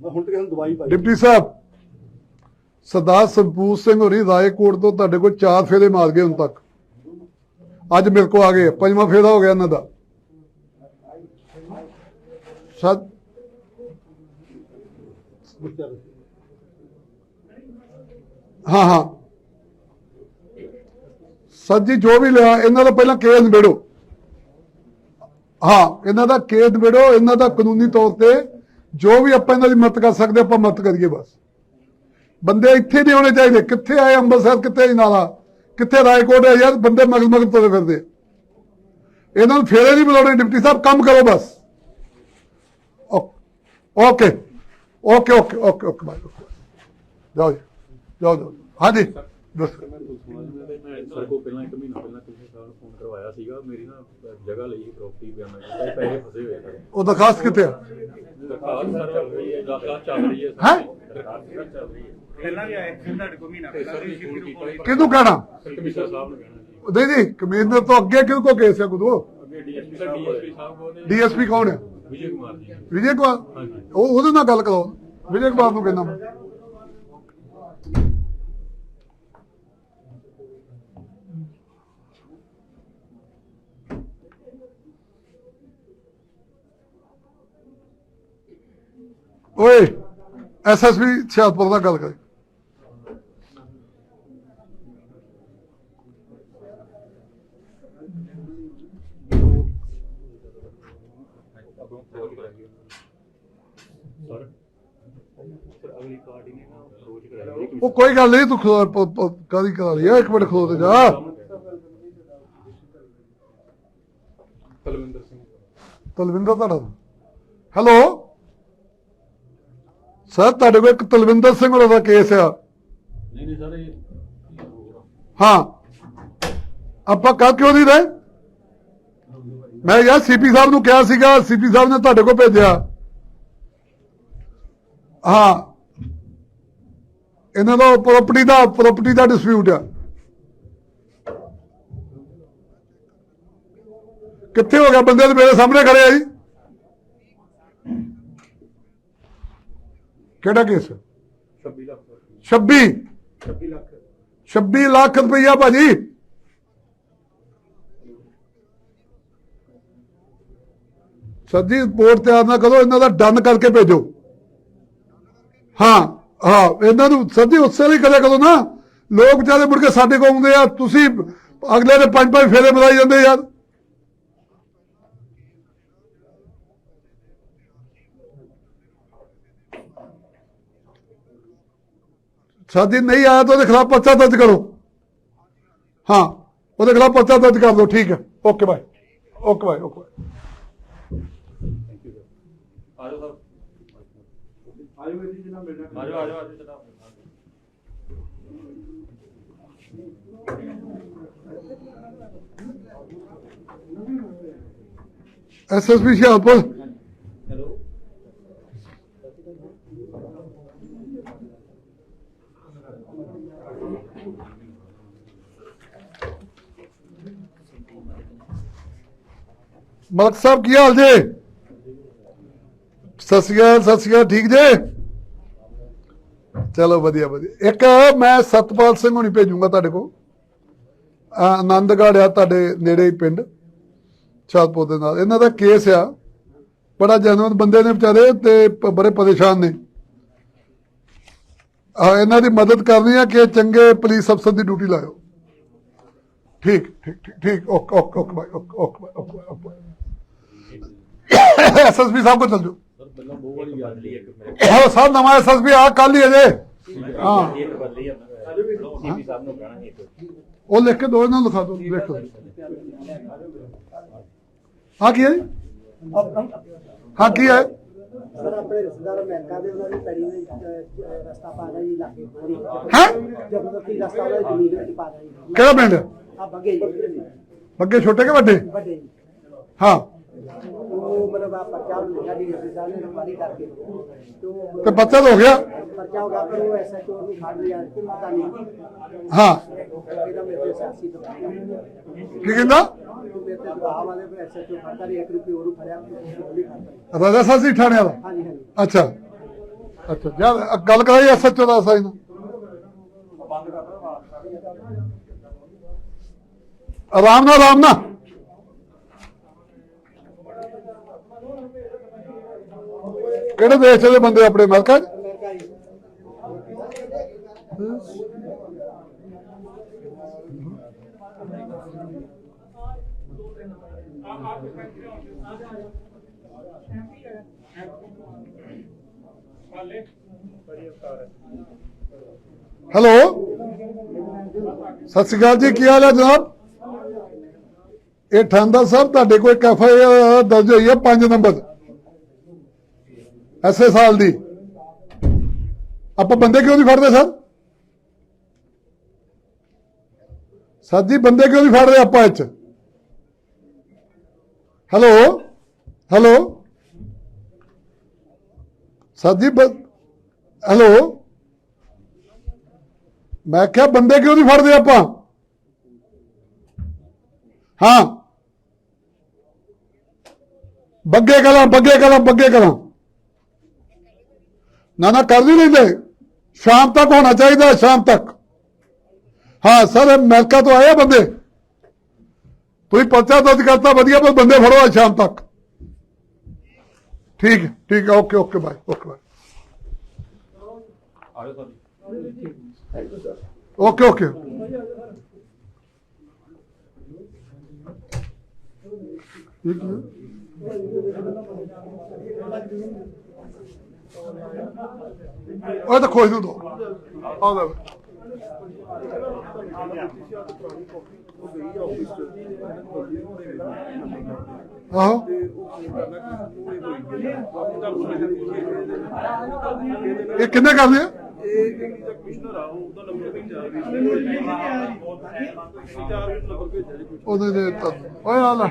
ਮੈਂ ਹੁਣ ਤੱਕ ਇਹਨੂੰ ਦਵਾਈ ਪਾਈ ਡਿਪਟੀ ਸਾਹਿਬ, ਸਰਦਾਰ ਸੰਪੂਰ ਸਿੰਘ ਹੋਰੀ ਰਾਏਕੋਟ ਤੋਂ ਤੁਹਾਡੇ ਕੋਲ ਚਾਰ ਫੇਰੇ ਮਾਰ ਗਏ ਹੁਣ ਤੱਕ। ਅੱਜ ਮੇਰੇ ਕੋ ਆ ਗਏ, ਪੰਜਵਾਂ ਫੇਰਾ ਹੋ ਗਿਆ ਇਹਨਾਂ ਦਾ। ਸਦ ਹਾਂ ਹਾਂ। ਸਰ ਜੀ, ਜੋ ਵੀ ਲਿਆ, ਇਹਨਾਂ ਦਾ ਪਹਿਲਾਂ ਕੇਸ ਨਿਬੇੜੋ। ਹਾਂ, ਇਹਨਾਂ ਦਾ ਕੇਸ ਨਿਬੇੜੋ, ਇਹਨਾਂ ਦਾ ਕਾਨੂੰਨੀ ਤੌਰ ਤੇ ਜੋ ਵੀ ਆਪਾਂ ਇਹਨਾਂ ਦੀ ਮਦਦ ਕਰ ਸਕਦੇ ਆਪਾਂ ਮਦਦ ਕਰੀਏ ਬਸ। ਬੰਦੇ ਇੱਥੇ ਨਹੀਂ ਹੋਣੇ ਚਾਹੀਦੇ। ਕਿੱਥੇ ਆਏ ਅੰਮ੍ਰਿਤਸਰ ਕਿੱਥੇ ਨਾਲਾ? ਕਿੱਥੇ ਰਾਏਕੋਟ ਹੈ? ਯਾਰ ਬੰਦੇ ਮਗਲ ਮਗਰ ਤੁਰੇ ਫਿਰਦੇ। ਇਹਨਾਂ ਨੂੰ ਫੇਰੇ ਨਹੀਂ ਬੁਲਾਉਣੇ ਡਿਪਟੀ ਸਾਹਿਬ ਕੰਮ ਕਰੋ ਬਸ। ਓ- okay. Okay okay okay okay bye okay. ਜਾਓ ਜੀ, ਜਾਓ ਜਾਓ। ਹਾਂਜੀ। ਦੱਸੋ ਸਰ ਕੋ ਪਹਿਲਾਂ ਇੱਕ ਮਹੀਨਾ ਪਹਿਲਾਂ ਕਿਸੇ ਸਾਹਿਬ ਨੂੰ ਫੋਨ ਕਰਵਾਇਆ ਸੀਗਾ ਮੇਰੀ ਨਾ ਜਗ੍ਹਾ ਲਈ ਸੀ ਪ੍ਰਾਪਰਟੀ ਬਿਆਨਾ ਕੀਤਾ ਸੀ, ਪੈਸੇ ਫਸੇ ਹੋਏ ਸਰ। ਉਹ ਦਰਖਾਸਤ ਕਿੱਥੇ ਆ? ਦਰਖਾਸਤ ਸਰ ਚੱਲ ਰਹੀ ਹੈ ਦਰਖਾਸਤ ਚੱਲ ਰਹੀ ਹੈ ਹੈਂ? ਦਰਖਾਸਤ ਸਰ ਚੱਲ ਰਹੀ ਹੈ। ਪਹਿਲਾਂ ਵੀ ਆਏ ਸੀ ਤੁਹਾਡੇ ਕੋਲ ਮਹੀਨਾ ਤੇ ਪਹਿਲਾਂ ਸਰ ਵੀ ਨੇ ਫੋਨ ਕੀਤਾ ਸੀ। ਕਿਹਨੂੰ ਕਹਿਣਾ? ਸਰ ਕਮਿਸ਼ਨਰ ਸਾਹਿਬ ਨੂੰ ਕਹਿਣਾ ਜੀ ਨਹੀਂ ਨਹੀਂ ਕਮਿਸ਼ਨਰ ਤੋਂ ਅੱਗੇ ਕਿਹਨੂੰ ਕੋ ਕੇਸ ਹੈ ਗੁਰੂ ਅੱਗੇ ਡੀਐਸਪੀ ਸਾਹਿਬ ਨੇ। ਡੀਐਸਪੀ ਕੌਣ ਹੈ? ਵਿਜੇ ਕੁਮਾਰ ਜੀ। ਵਿਜੇ ਕੁਮਾਰ? ਹਾਂਜੀ। ਉਹ ਉਹਦੇ ਨਾਲ ਗੱਲ ਕਰਾਓ। ਵਿਜੇ ਕੁਮਾਰ ਨੂੰ ਕਹਿੰਦਾ ਮੈਂ। ਓਏ ਐਸਐਸਪੀ ਹੁਸ਼ਿਆਰਪੁਰ ਦਾ ਗੱਲ ਕਰ। ਉਹ ਕੋਈ ਗੱਲ ਨਹੀਂ ਤੂੰ ਕਾਹਦੀ ਕਰਾ ਲਈ ਇੱਕ ਮਿੰਟ ਖਲੋ ਤੇ ਜਾ। ਤਲਵਿੰਦਰ ਸਿੰਘ। ਤਲਵਿੰਦਰ ਤੁਹਾਡਾ। ਹੈਲੋ ਸਰ ਤੁਹਾਡੇ ਕੋਲ ਇੱਕ ਤਲਵਿੰਦਰ ਸਿੰਘ ਹੋਣਾ ਦਾ ਕੇਸ ਆ। ਨਹੀਂ ਨਹੀਂ ਸਰ ਇਹ ਹਾਂ। ਆਪਾਂ ਕੱਲ ਕਿਉਂ ਨਹੀਂ ਰਹੇ? ਮੈਂ ਯਾਰ ਸੀਪੀ ਸਾਹਿਬ ਨੂੰ ਕਿਹਾ ਸੀਗਾ ਸੀਪੀ ਸਾਹਿਬ ਨੇ ਤੁਹਾਡੇ ਕੋਲ ਭੇਜਿਆ। ਹਾਂ। ਇਹਨਾਂ ਦਾ ਪ੍ਰਾਪਰਟੀ ਦਾ ਪ੍ਰਾਪਰਟੀ ਦਾ ਡਿਸਪਿਊਟ ਆ। ਕਿੱਥੇ ਹੋ ਗਿਆ ਬੰਦੇ ਤੇ ਮੇਰੇ ਸਾਹਮਣੇ ਖੜੇ ਆ ਜੀ? ਕਿਹੜਾ ਕੇਸ? 26 ਲੱਖ। 26 26 ਲੱਖ। 26 ਲੱਖ ਰੁਪਈਆ ਭਾਜੀ। ਸਰ ਜੀ ਰਿਪੋਰਟ ਤਿਆਰ ਨਾ ਕਰੋ ਇਹਨਾਂ ਦਾ ਡਨ ਕਰਕੇ ਭੇਜੋ। ਹਾਂ ਹਾਂ ਇਹਨਾਂ ਨੂੰ ਸਰ ਜੀ ਉਸੇ ਲਈ ਕਰਿਆ ਕਰੋ ਨਾ। ਲੋਕ ਵਿਚਾਰੇ ਮੁੜ ਕੇ ਸਾਡੇ ਕੋਲ ਆਉਂਦੇ ਆ ਤੁਸੀਂ ਅਗਲੇ ਦੇ ਪੰਜ ਪੰਜ ਫੇਰੇ ਮਰਾਈ ਜਾਂਦੇ ਯਾਰ। ਸ਼ਾਦੀ ਨਹੀਂ ਆਇਆ ਤਾਂ ਉਹਦੇ ਖਿਲਾਫ ਪਰਚਾ ਦਰਜ ਕਰੋ। ਹਾਂ, ਉਹਦੇ ਖਿਲਾਫ ਪਰਚਾ ਦਰਜ ਕਰ ਦਿਓ, ਠੀਕ ਹੈ। Okay, bye. Okay bye okay, bye. Thank you sir ਆਜੋ ਸਰ ਆਯੁਰਵੇਦ ਜੀ ਨਾਲ ਮਿਲਣਾ ਆਜੋ ਆਜੋ ਆਜੋ ਜਨਾਬ ਐਸਐਸਪੀ ਹੁਸ਼ਿਆਰਪੁਰ ਹੈਲੋ ਮਲਕ ਸਾਹਿਬ ਕੀ ਹਾਲ ਜੇ? ਸਤਿ ਸ਼੍ਰੀ ਅਕਾਲ ਸਤਿ ਸ਼੍ਰੀ ਅਕਾਲ ਠੀਕ ਜੇ? ਚਲੋ ਵਧੀਆ ਵਧੀਆ। ਇੱਕ ਮੈਂ ਸਤਪਾਲ ਸਿੰਘ ਹੁਣੀ ਭੇਜੂੰਗਾ ਤੁਹਾਡੇ ਕੋਲ। ਆਨੰਦਗੜ੍ਹ ਆ ਤੁਹਾਡੇ ਨੇੜੇ ਹੀ ਪਿੰਡ ਛਾਤਪੁਰ ਦੇ ਨਾਲ। ਇਹਨਾਂ ਦਾ ਕੇਸ ਆ। ਬੜਾ ਜਨਮਤ ਬੰਦੇ ਨੇ ਵਿਚਾਰੇ ਤੇ ਬੜੇ ਪਰੇਸ਼ਾਨ ਨੇ। ਆ ਇਹਨਾਂ ਦੀ ਮਦਦ ਕਰਨੀ ਆ ਕਿ ਚੰਗੇ ਪੁਲਿਸ ਅਫਸਰ ਦੀ ਡਿਊਟੀ ਲਾਇਓ। ਠੀਕ ਠੀਕ ਠੀਕ ਠੀਕ। Okay okay okay bye okay okay bye, okay. SSP ਸਾਹਿਬ ਕੋ ਚੱਲ ਜਾਓ। ਸਰ ਪਹਿਲਾਂ ਬਹੁਤ ਵਾਰੀ ਗੱਲ ਲਈ ਇੱਕ ਮਿੰਟ ਉਹ ਸਾਹਿਬ ਨਵਾਂ ਐਸਐਸਪੀ ਆ ਕੱਲ ਹੀ ਅਜੇ ਹਾਂ ਇੱਕ ਬਦਲੀ ਆ ਸੀਪੀ ਸਾਹਿਬ ਨੂੰ ਕਹਿਣਾ ਇੱਕ ਉਹ ਲਿਖ ਕੇ ਦੋ ਇਹਨਾਂ ਨੂੰ ਲਿਖਾ ਦਿਓ ਲਿਖ ਦਿਓ ਹਾਂ ਕੀ ਹੈ ਜੀ? ਹਾਂ ਕੀ ਹੈ? ਸਰ ਆਪਣੇ ਰਿਸ਼ਤੇਦਾਰ ਅਮਰੀਕਾ ਦੇ ਉਹਨਾਂ ਦੀ ਪੈੜੀ ਦੇ ਰਸਤਾ ਪਾ ਜੀ ਇਲਾਕੇ ਹੈਂ? ਜ਼ਬਰਦਸਤੀ ਰਸਤਾ ਉਹਦਾ ਜ਼ਮੀਨ ਵਿੱਚ ਪਾ ਜੀ ਕਿਹੜਾ ਪਿੰਡ? ਆ ਬੱਗੇ ਜੀ। ਛੋਟੇ ਕਿ ਵੱਡੇ? ਵੱਡੇ ਜੀ। ਹਾਂ। ਦੀ ਤੇ ਉਹ ਤੇ ਬੱਚਾ ਤਾਂ ਹੋ ਗਿਆ? ਹੋ ਕਿ ਪਤਾ ਹਾਂ। ਕਹਿੰਦਾ? ਮੇਰੇ ਤੇ ਦਬਾਅ ਵਾਲੇ ਫਿਰ ਐਸਐਚਓ ਫੜਦਾ ਨਹੀਂ 1 ਰੁਪਏ ਹੋਰ ਫੜਿਆ ਉਹ ਵੀ ਫੜਦਾ ਰਾਜਾ ਸਾਸੀ ਥਾਣੇ ਵਾਲਾ ਹਾਂਜੀ ਹਾਂਜੀ। ਅੱਛਾ। ਅੱਛਾ ਯਾਰ ਅ- ਗੱਲ ਕਰਾਈ ਐਸਐਚਓ ਦਾ ਸਾਈਨ ਆਰਾਮ ਨਾਲ ਆਰਾਮ ਨਾਲ। ਕਿਹੜੇ ਦੇਸ਼ ਦੇ ਬੰਦੇ ਆਪਣੇ ਅਮਰੀਕਾ 'ਚ? ਹੈਲੋ ਸਤਿ ਸ਼੍ਰੀ ਅਕਾਲ ਜੀ, ਕੀ ਹਾਲ ਹੈ ਜਨਾਬ? ਇਹ ਠਾਂਦਾ ਸਾਹਿਬ, ਤੁਹਾਡੇ ਕੋਲ ਇੱਕ ਐਫ ਆਈ ਆਰ ਦਰਜ ਹੋਈ ਹੈ 5 ਨੰਬਰ। ਐਸੇ ਸਾਲ ਦੀ। ਆਪਾਂ ਬੰਦੇ ਕਿਉਂ ਨਹੀਂ ਫੜਦੇ, ਸਰ? ਸਰ ਜੀ, ਬੰਦੇ ਕਿਉਂ ਨਹੀਂ ਫੜਦੇ ਆਪਾਂ ਇੱਥੇ ਹੈਲੋ? ਹੈਲੋ? ਸਰ ਜੀ ਹੈਲੋ? ਮੈਂ ਕਿਹਾ ਬੰਦੇ ਕਿਉਂ ਨਹੀਂ ਫੜਦੇ ਆਪਾਂ? ਹਾਂ। ਬੱਗੇ ਕਲਾਂ ਬੱਗੇ ਕਲਾਂ ਬੱਗੇ ਕਲਾਂ ਨਾ ਨਾ ਕਰ ਨਹੀਂ ਲੈਂਦੇ ਸ਼ਾਮ ਤੱਕ ਹੋਣਾ ਚਾਹੀਦਾ, ਸ਼ਾਮ ਤੱਕ। ਹਾਂ, ਸਰ, ਅਮਰੀਕਾ ਤੋਂ ਆਏ ਬੰਦੇ। ਤੁਸੀਂ ਪਰਚਾ ਦਰਜ ਕਰਤਾ, ਵਧੀਆ, ਪਰ ਬੰਦੇ ਫੜੋ ਅੱਜ ਸ਼ਾਮ ਤੱਕ। ਠੀਕ ਠੀਕ okay okay, bye okay bye. Okay okay. ਠੀਕ ਹੈ। ਉਹ ਤਾਂ ਖੋਜ ਨੂੰ ਦੋ ਆ ਲੈ ਆਹੋ ਇਹ ਕਿੰਨੇ ਕਰਦੇ ਆ ਕਮਿਸ਼ਨਰ ਆ ਉਹਦਾ ਨੰਬਰ ਵੀ ਚਾਰ ਵੀ ਚਾਰ ਵੀ ਨੰਬਰ ਭੇਜਿਆ ਜੀ ਉਹਦੇ ਦੇ ਤਾਂ ਓਏ ਆ ਲੈ